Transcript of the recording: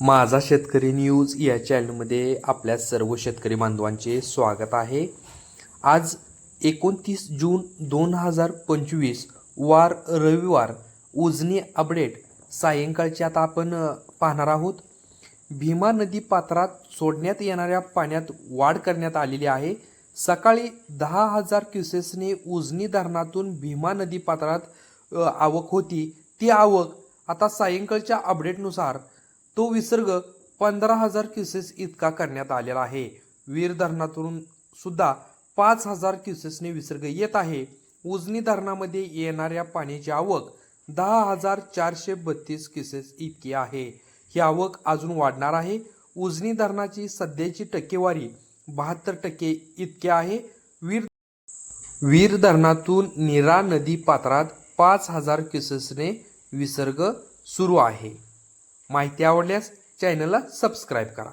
माझा शेतकरी न्यूज या चॅनलमध्ये आपल्या सर्व शेतकरी बांधवांचे स्वागत आहे. आज एकोणतीस जून दोन हजार पंचवीस वार रविवार उजनी अपडेट. सायंकाळचे आता आपण पाहणार आहोत. भीमा नदी पात्रात सोडण्यात येणाऱ्या पाण्यात वाढ करण्यात आलेली आहे. सकाळी दहा हजार क्युसेसने उजनी धरणातून भीमा नदी पात्रात आवक होती. ती आवक आता सायंकाळच्या अपडेटनुसार तो विसर्ग पंधरा हजार क्युसेस इतका करण्यात आलेला आहे. वीर धरणातून सुद्धा पाच हजार क्युसेसने विसर्ग येत आहे. उजनी धरणामध्ये येणाऱ्या पाण्याची आवक दहा हजार चारशे बत्तीस क्युसेस इतकी आहे. ही आवक अजून वाढणार आहे. उजनी धरणाची सध्याची टक्केवारी बहात्तर टक्के इतकी आहे. वीर वीर धरणातून नीरा नदी पात्रात पाच हजार क्युसेसने विसर्ग सुरू आहे. माहिती आवडल्यास चॅनलला सबस्क्राईब करा.